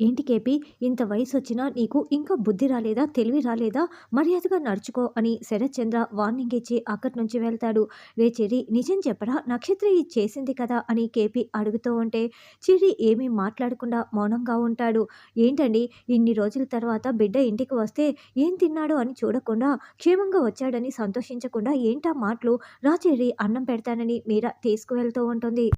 ఏంటి కేపీ ఇంత వయసు వచ్చినా నీకు ఇంకా బుద్ధి రాలేదా తెలివి రాలేదా? మర్యాదగా నడుచుకో అని శరత్చంద్ర వార్నింగ్ ఇచ్చి అక్కడి నుంచి వెళ్తాడు. రే చెరి నిజం చెప్పరా నక్షత్ర ఇది చేసింది కదా అని కేపీ అడుగుతూ ఉంటే చిరి ఏమీ మాట్లాడకుండా మౌనంగా ఉంటాడు. ఏంటండి ఇన్ని రోజుల తర్వాత బిడ్డ ఇంటికి వస్తే ఏం తిన్నాడో అని చూడకుండా క్షేమంగా వచ్చాడని సంతోషించకుండా ఏంటా మాటలు? రా చెర్రి అన్నం పెడతానని మీరా తీసుకువెళ్తూ ఉంటుంది.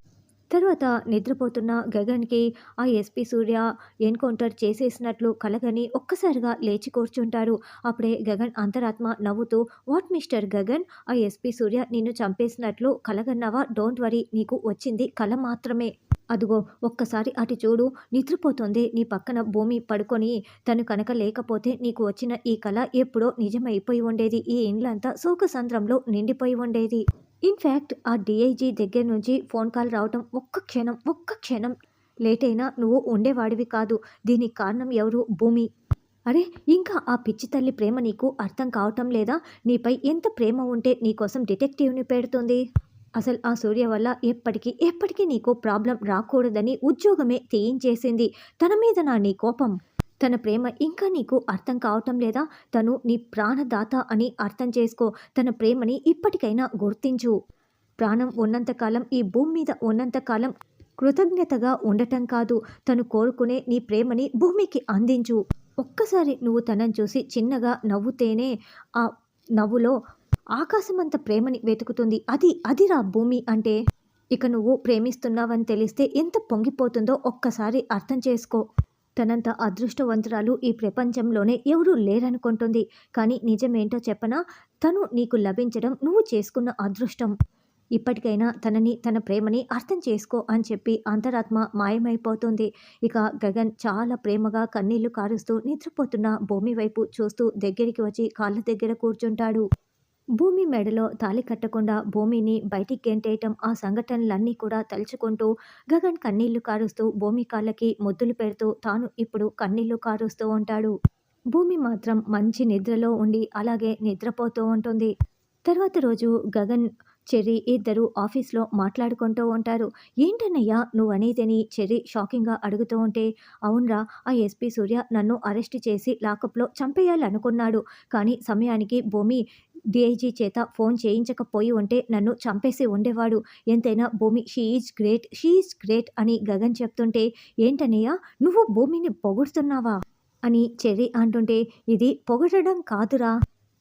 తర్వాత నిద్రపోతున్న గగన్కి ఆ ఎస్పీ సూర్య ఎన్కౌంటర్ చేసేసినట్లు కలగని ఒక్కసారిగా లేచి కూర్చుంటారు. అప్పుడే గగన్ అంతరాత్మ నవ్వుతూ వాట్ మిస్టర్ గగన్? ఆ ఎస్పీ సూర్య నిన్ను చంపేసినట్లు కలగన్నావా? డోంట్ వరీ నీకు వచ్చింది కల మాత్రమే. అదుగో ఒక్కసారి అటు చూడు నిద్రపోతుంది నీ పక్కన భూమి పడుకొని. తను కనుక లేకపోతే నీకు వచ్చిన ఈ కళ ఎప్పుడో నిజమైపోయి ఉండేది. ఈ ఇండ్లంతా శోకసంద్రంలో నిండిపోయి ఉండేది. ఇన్ఫ్యాక్ట్ ఆ డిఐజీ దగ్గర నుంచి ఫోన్ కాల్ రావటం ఒక్క క్షణం ఒక్క క్షణం లేట్ అయినా నువ్వు ఉండేవాడివి కాదు. దీనికి కారణం ఎవరు? భూమి. అరే ఇంకా ఆ పిచ్చి తల్లి ప్రేమ నీకు అర్థం కావటం లేదా? నీపై ఎంత ప్రేమ ఉంటే నీకోసం డిటెక్టివ్ని పెడుతుంది? అసలు ఆ సూర్య వల్ల ఎప్పటికీ ఎప్పటికీ నీకు ప్రాబ్లం రాకూడదని ఉద్యోగమే తీయించేసింది. తన మీద నా నీ కోపం. తన ప్రేమ ఇంకా నీకు అర్థం కావటం లేదా? తను నీ ప్రాణదాత అని అర్థం చేసుకో. తన ప్రేమని ఇప్పటికైనా గుర్తించు. ప్రాణం ఉన్నంతకాలం ఈ భూమి మీద ఉన్నంతకాలం కృతజ్ఞతగా ఉండటం కాదు. తను కోరుకునే నీ ప్రేమని భూమికి అందించు. ఒక్కసారి నువ్వు తనని చూసి చిన్నగా నవ్వుతేనే ఆ నవ్వులో ఆకాశమంత ప్రేమని వెతుకుతుంది. అది అదిరా భూమి అంటే. ఇక నువ్వు ప్రేమిస్తున్నావని తెలిస్తే ఎంత పొంగిపోతుందో ఒక్కసారి అర్థం చేసుకో. తనంత అదృష్టవంతురాలు ఈ ప్రపంచంలోనే ఎవరూ లేరనుకుంటుంది. కానీ నిజమేంటో చెప్పనా? తను నీకు లభించడం నువ్వు చేసుకున్న అదృష్టం. ఇప్పటికైనా తనని తన ప్రేమని అర్థం చేసుకో అని చెప్పి అంతరాత్మ మాయమైపోతుంది. ఇక గగన్ చాలా ప్రేమగా కన్నీళ్ళు కారుస్తూ నిద్రపోతున్న భూమి వైపు చూస్తూ దగ్గరికి వచ్చి కాళ్ళ దగ్గర కూర్చుంటాడు. భూమి మెడలో తాళి కట్టకుండా భూమిని బయటికి గెంటేయటం ఆ సంఘటనలన్నీ కూడా తలుచుకుంటూ గగన్ కన్నీళ్ళు కారుస్తూ భూమి కాళ్ళకి మొద్దులు పెడుతూ తాను ఇప్పుడు కన్నీళ్ళు కారుస్తూ ఉంటాడు. భూమి మాత్రం మంచి నిద్రలో ఉండి అలాగే నిద్రపోతూ ఉంటుంది. తర్వాత రోజు గగన్ చెర్రీ ఇద్దరు ఆఫీస్లో మాట్లాడుకుంటూ ఉంటారు. ఏంటన్నయ్యా నువ్వు అనేదని చెర్రీ షాకింగ్గా అడుగుతూ ఉంటే అవునరా ఆ ఎస్పీ సూర్య నన్ను అరెస్ట్ చేసి లాకప్లో చంపేయాలనుకున్నాడు. కానీ సమయానికి భూమి డిఐజీ చేత ఫోన్ చేయించకపోయి ఉంటే నన్ను చంపేసి ఉండేవాడు. ఎంతైనా భూమి షీఈజ్ గ్రేట్ షీఈజ్ గ్రేట్ అని గగన్ చెప్తుంటే ఏంటనయ్య నువ్వు భూమిని పొగుడుతున్నావా? అని చెర్రీ అంటుంటే ఇది పొగడడం కాదురా.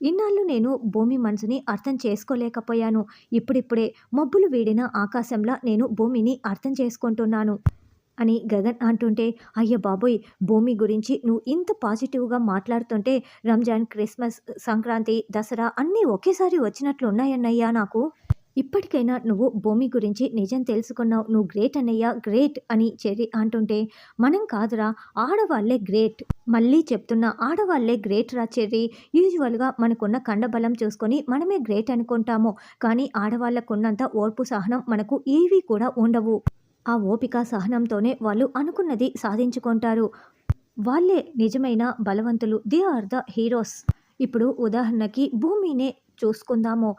ఇన్నాళ్ళు నేను భూమి మనసుని అర్థం చేసుకోలేకపోయాను. ఇప్పుడిప్పుడే మబ్బులు వీడిన ఆకాశంలా నేను భూమిని అర్థం చేసుకుంటున్నాను. అని గగన్ అంటుంటే అయ్య బాబోయ్ భూమి గురించి నువ్వు ఇంత పాజిటివ్గా మాట్లాడుతుంటే రంజాన్ క్రిస్మస్ సంక్రాంతి దసరా అన్నీ ఒకేసారి వచ్చినట్లు ఉన్నాయన్నయ్యా నాకు. ఇప్పటికైనా నువ్వు భూమి గురించి నిజం తెలుసుకున్నావు నువ్వు గ్రేట్ అన్నయ్యా గ్రేట్ అని చెరి అంటుంటే మనం కాదురా ఆడవాళ్ళే గ్రేట్. మళ్ళీ చెప్తున్నా ఆడవాళ్ళే గ్రేట్ రా చెర్రి. యూజువల్గా మనకున్న కండబలం చూసుకొని మనమే గ్రేట్ అనుకుంటాము కానీ ఆడవాళ్ళకున్నంత ఓర్పు సహనం మనకు ఏవీ కూడా ఉండవు. ఆ ఓపిక సహనంతోనే వాళ్ళు అనుకున్నది సాధించుకుంటారు. వాళ్ళే నిజమైన బలవంతులు. They are the heroes. ఇప్పుడు ఉదాహరణకి భూమినే చూసుకుందాము.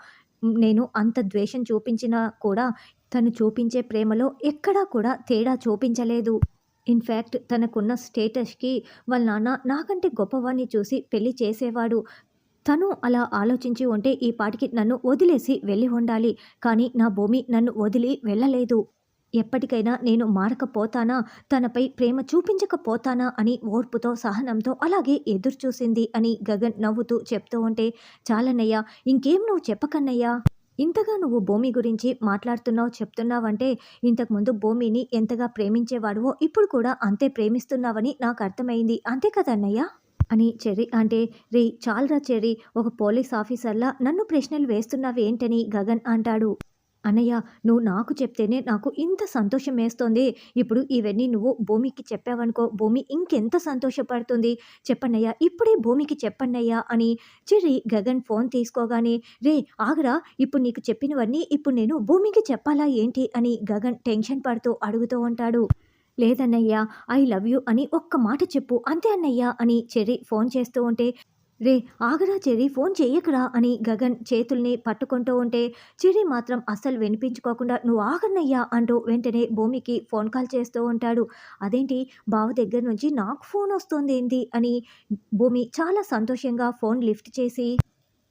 నేను అంత ద్వేషం చూపించినా కూడా తను చూపించే ప్రేమలో ఎక్కడా కూడా తేడా చూపించలేదు. ఇన్ఫ్యాక్ట్ తనకున్న స్టేటస్కి వాళ్ళ నాన్న నాకంటే గొప్పవాణ్ణి చూసి పెళ్ళి చేసేవాడు. తను అలా ఆలోచించి ఉంటే ఈ పాటికి నన్ను వదిలేసి వెళ్ళి ఉండాలి. కానీ నా భూమి నన్ను వదిలి వెళ్ళలేదు. ఎప్పటికైనా నేను మారకపోతానా? తనపై ప్రేమ చూపించకపోతానా? అని ఓర్పుతో సహనంతో అలాగే ఎదురుచూసింది అని గగన్ నవ్వుతూ చెప్తూ ఉంటే చాలన్నయ్యా ఇంకేం నువ్వు చెప్పకన్నయ్యా? ఇంతగా నువ్వు భూమి గురించి మాట్లాడుతున్నావు చెప్తున్నావంటే ఇంతకుముందు భూమిని ఎంతగా ప్రేమించేవాడువో ఇప్పుడు కూడా అంతే ప్రేమిస్తున్నావని నాకు అర్థమైంది. అంతే కదన్నయ్యా అని చెర్రీ అంటే రే చాలరా చెర్రీ ఒక పోలీస్ ఆఫీసర్లా నన్ను ప్రశ్నలు వేస్తున్నావేంటని గగన్ అంటాడు. అన్నయ్య నువ్వు నాకు చెప్తేనే నాకు ఇంత సంతోషం వేస్తోంది. ఇప్పుడు ఇవన్నీ నువ్వు భూమికి చెప్పావనుకో భూమి ఇంకెంత సంతోషపడుతుంది? చెప్పన్నయ్యా ఇప్పుడే భూమికి చెప్పన్నయ్యా అని చెరి గగన్ ఫోన్ తీసుకోగానే రే ఆగరా ఇప్పుడు నీకు చెప్పినవన్నీ ఇప్పుడు నేను భూమికి చెప్పాలా ఏంటి? అని గగన్ టెన్షన్ పడుతూ అడుగుతూ ఉంటాడు. లేదన్నయ్యా ఐ లవ్ యూ అని ఒక్క మాట చెప్పు. అంతే అన్నయ్యా అని చెరి ఫోన్ చేస్తూ ఉంటే రే ఆగరా చెరి ఫోన్ చెయ్యకురా అని గగన్ చేతుల్ని పట్టుకుంటూ ఉంటే చెరి మాత్రం అస్సలు వినిపించుకోకుండా నువ్వు ఆగన్నయ్యా అంటూ వెంటనే భూమికి ఫోన్ కాల్ చేస్తూ ఉంటాడు. అదేంటి? బావ దగ్గర నుంచి నాకు ఫోన్ వస్తుంది ఏంటి అని భూమి చాలా సంతోషంగా ఫోన్ లిఫ్ట్ చేసి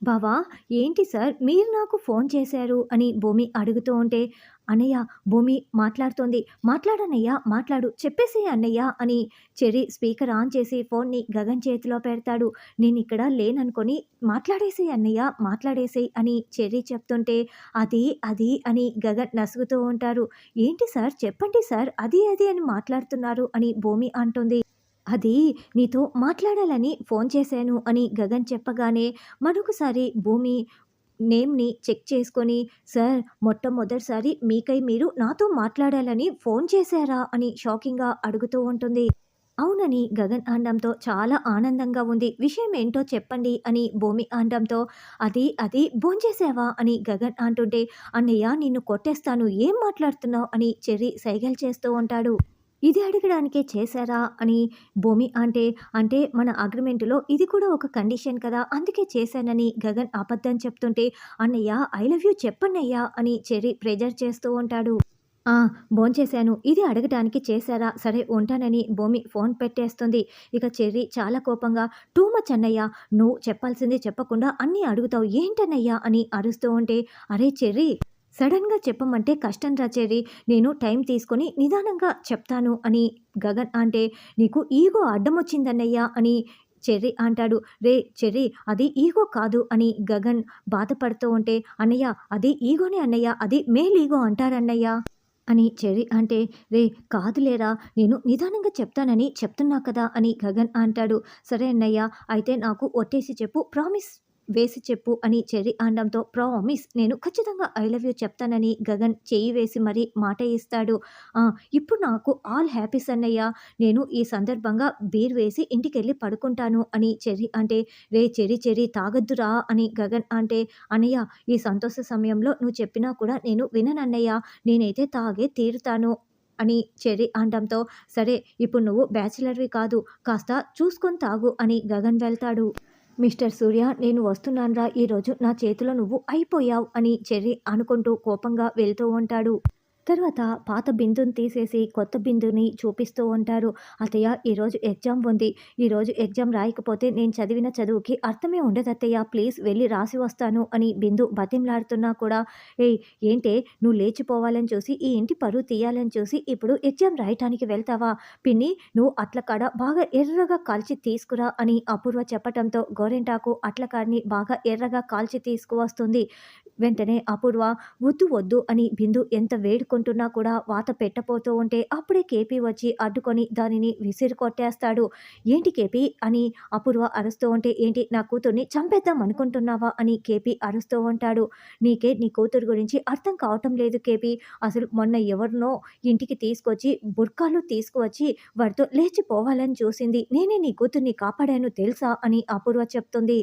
బావా ఏంటి సార్ మీరు నాకు ఫోన్ చేశారు అని భూమి అడుగుతూ ఉంటే అన్నయ్య భూమి మాట్లాడుతోంది. మాట్లాడనయ్య మాట్లాడు. చెప్పేసి అన్నయ్య అని చెరి స్పీకర్ ఆన్ చేసి ఫోన్ని గగన్ చేతిలో పెడతాడు. నేను ఇక్కడ లేననుకొని మాట్లాడేసే అన్నయ్య మాట్లాడేసి అని చెర్రీ చెప్తుంటే అది అది అని గగన్ నసుగుతూ ఉంటారు. ఏంటి సార్? చెప్పండి సార్. అది అది అని మాట్లాడుతున్నారు అని భూమి అంటుంది. అది నీతో మాట్లాడాలని ఫోన్ చేశాను అని గగన్ చెప్పగానే మరొకసారి భూమి నేమ్ని చెక్ చేసుకొని సార్ మొట్టమొదటిసారి మీకై మీరు నాతో మాట్లాడాలని ఫోన్ చేశారా? అని షాకింగ్గా అడుగుతూ ఉంటుంది. అవునని గగన్ అనడంతో చాలా ఆనందంగా ఉంది. విషయం ఏంటో చెప్పండి అని భూమి ఆండంతో అది అది భోంచేసావా అని గగన్ అంటుంటే అన్నయ్య నిన్ను కొట్టేస్తాను. ఏం మాట్లాడుతున్నావు? అని చెర్రీ సైగల్ చేస్తూ ఉంటాడు. ఇది అడగడానికే చేశారా అని భూమి అంటే అంటే మన అగ్రిమెంటులో ఇది కూడా ఒక కండిషన్ కదా అందుకే చేశానని గగన్ అబద్ధం చెప్తుంటే అన్నయ్య ఐ లవ్ యూ చెప్పన్నయ్యా అని చెర్రీ ప్రెజర్ చేస్తూ ఉంటాడు. భోంచేశాను. ఇది అడగడానికి చేశారా? సరే ఉంటానని భూమి ఫోన్ పెట్టేస్తుంది. ఇక చెర్రీ చాలా కోపంగా టూ మచ్ అన్నయ్య నువ్వు చెప్పాల్సింది చెప్పకుండా అన్నీ అడుగుతావు. ఏంటన్నయ్యా? అని అరుస్తూ ఉంటే అరే చెర్రీ సడన్గా చెప్పమంటే కష్టం రా చెర్రీ నేను టైం తీసుకొని నిదానంగా చెప్తాను అని గగన్ అంటే నీకు ఈగో అడ్డం వచ్చిందన్నయ్యా అని చెర్రీ అంటాడు. రే చెర్రీ అది ఈగో కాదు అని గగన్ బాధపడుతూ ఉంటే అన్నయ్య అది ఈగోనే అన్నయ్య అది మేల్ ఈగో అంటారన్నయ్య అని చెర్రీ అంటే రే కాదులేరా నేను నిదానంగా చెప్తానని చెప్తున్నా కదా అని గగన్ అంటాడు. సరే అన్నయ్య అయితే నాకు ఒట్టేసి చెప్పు ప్రామిస్ వేసి చెప్పు అని చెర్రి అనడంతో ప్రామిస్ నేను ఖచ్చితంగా ఐ లవ్ యూ చెప్తానని గగన్ చేయి వేసి మరీ మాట ఇస్తాడు. ఇప్పుడు నాకు ఆల్ హ్యాపీస్ అన్నయ్య నేను ఈ సందర్భంగా బీర్ వేసి ఇంటికి వెళ్ళి పడుకుంటాను అని చెర్రీ అంటే రే చెరి చెరి తాగొద్దురా అని గగన్ అంటే అన్నయ్య ఈ సంతోష సమయంలో నువ్వు చెప్పినా కూడా నేను విననన్నయ్య నేనైతే తాగే తీరుతాను అని చెర్రీ అనడంతో సరే ఇప్పుడు నువ్వు బ్యాచిలర్వి కాదు కాస్త చూసుకొని తాగు అని గగన్ వెళ్తాడు. మిస్టర్ సూర్య నేను వస్తున్నానురా. ఈరోజు నా చేతిలో నువ్వు అయిపోయావు అని చెర్రీ అనుకుంటూ కోపంగా వెళ్తూ ఉంటాడు. తర్వాత పాత బిందుని తీసేసి కొత్త బిందుని చూపిస్తూ ఉంటారు. అత్తయ్య ఈరోజు ఎగ్జామ్ ఉంది. ఈరోజు ఎగ్జామ్ రాయకపోతే నేను చదివిన చదువుకి అర్థమే ఉండదు అత్తయ్య. ప్లీజ్ వెళ్ళి రాసి వస్తాను అని బిందు బతిమలాడుతున్నా కూడా. ఏయ్ ఏంటే? నువ్వు లేచిపోవాలని చూసి ఈ ఇంటి పరువు తీయాలని చూసి ఇప్పుడు ఎగ్జామ్ రాయటానికి వెళ్తావా? పిన్ని నువ్వు అట్లకాడ బాగా ఎర్రగా కాల్చి తీసుకురా అని అపూర్వ చెప్పటంతో గోరెంటాకు అట్ల కాడిని బాగా ఎర్రగా కాల్చి తీసుకువస్తుంది. వెంటనే అపూర్వ వద్దు వద్దు అని బిందు ఎంత వేడుకుంటున్నా కూడా వాత పెట్టపోతూ ఉంటే అప్పుడే కేపీ వచ్చి అడ్డుకొని దానిని విసిరి కొట్టేస్తాడు ఏంటి కేపీ? అని అపూర్వ అరుస్తూ ఉంటే ఏంటి నా కూతుర్ని చంపేద్దాం అనుకుంటున్నావా? అని కేపీ అరుస్తూ ఉంటాడు. నీకే నీ కూతురు గురించి అర్థం కావటం లేదు కేపీ. అసలు మొన్న ఎవరినో ఇంటికి తీసుకొచ్చి బుర్కాలు తీసుకువచ్చి వాడితో లేచిపోవాలని చూసింది. నేనే నీ కూతుర్ని కాపాడాను తెలుసా? అని అపూర్వ చెప్తుంది.